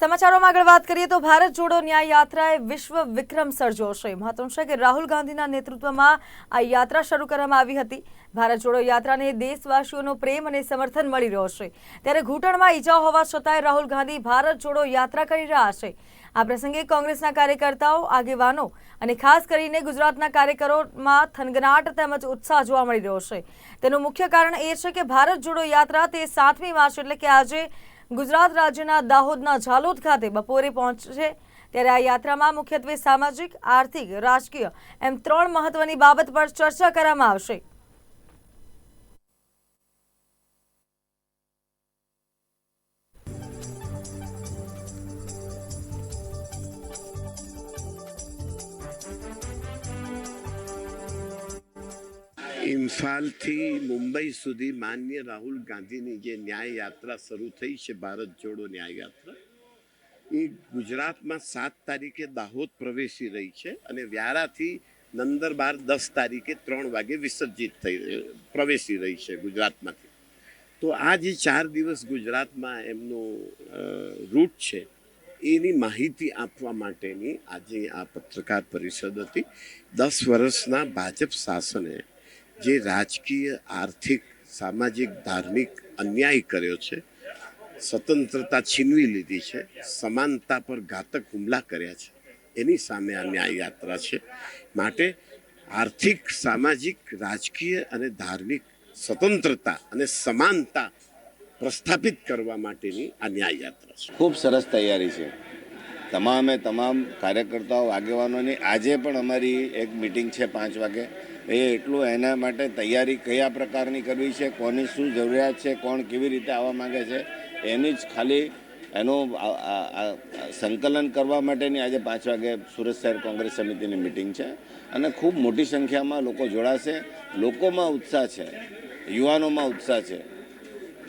સમાચારોમાં આગળ વાત કરીએ તો ભારત જોડો ન્યાય યાત્રાએ વિશ્વ વિક્રમ સર્જ્યો છે મહત્વનું છે કે રાહુલ ગાંધીના નેતૃત્વમાં આ યાત્રા શરૂ કરવામાં આવી હતી. ભારત જોડો યાત્રાને દેશવાસીઓનો પ્રેમ અને સમર્થન મળી રહ્યો છે. ત્યારે ઘૂંટણમાં ઈજાઓ હોવા છતાંય રાહુલ ગાંધી ભારત જોડો યાત્રા કરી રહ્યા છે. આ પ્રસંગે કોંગ્રેસના કાર્યકર્તાઓ, આગેવાનો અને ખાસ કરીને ગુજરાતના કાર્યકરોમાં થનગનાટ તેમજ ઉત્સાહ જોવા મળી રહ્યો છે. તેનું મુખ્ય કારણ એ છે કે ભારત જોડો યાત્રા તે સાતમી માર્ચ એટલે કે આજે ગુજરાત રાજ્યના દાહોદના ઝાલોદ ખાતે બપોરે પહોંચશે ત્યારે આ યાત્રામાં મુખ્યત્વે સામાજિક, આર્થિક, રાજકીય એમ ત્રણ મહત્વની બાબત પર ચર્ચા કરવામાં આવશે. ઇમ્ફાલથી મુંબઈ સુધી માન્ય રાહુલ ગાંધીની જે ન્યાય યાત્રા શરૂ થઈ છે, ભારત જોડો ન્યાય યાત્રા, એ ગુજરાતમાં સાત તારીખે દાહોદ પ્રવેશી રહી છે અને વ્યારાથી નંદરબાર દસ તારીખે ત્રણ વાગે વિસર્જિત થઈ પ્રવેશી રહી છે ગુજરાતમાંથી. તો આ જે ચાર દિવસ ગુજરાતમાં એમનો રૂટ છે, એની માહિતી આપવા માટેની આજે આ પત્રકાર પરિષદ હતી. દસ વર્ષના ભાજપ શાસને જે રાજકીય, આર્થિક, સામાજિક, ધાર્મિક અન્યાય કર્યો છે, સ્વતંત્રતા છીનવી લીધી છે, સમાનતા પર ઘાતક હુમલા કર્યા છે, એની સામે આ ન્યાય યાત્રા છે. માટે આર્થિક, સામાજિક, રાજકીય અને ધાર્મિક સ્વતંત્રતા અને સમાનતા પ્રસ્થાપિત કરવા માટેની આ ન્યાય યાત્રા છે. ખૂબ સરસ તૈયારી છે. તમામે તમામ કાર્યકર્તાઓ, આગેવાનોની આજે પણ અમારી એક મિટિંગ છે પાંચ વાગે. એ એટલું એના માટે તૈયારી કયા પ્રકારની કરવી છે, કોની શું જરૂરિયાત છે, કોણ કેવી રીતે આવવા માંગે છે, એની જ ખાલી એનું સંકલન કરવા માટેની આજે પાંચ વાગે સુરત શહેર કોંગ્રેસ સમિતિની મિટિંગ છે. અને ખૂબ મોટી સંખ્યામાં લોકો જોડાશે, લોકોમાં ઉત્સાહ છે, યુવાનોમાં ઉત્સાહ છે.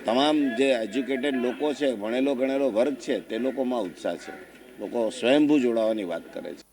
તમામ જે એજ્યુકેટેડ લોકો છે, ભણેલો ગણેલો વર્ગ છે, તે લોકોમાં ઉત્સાહ છે. લોકો સ્વયંભૂ જોડાવાની વાત કરે છે.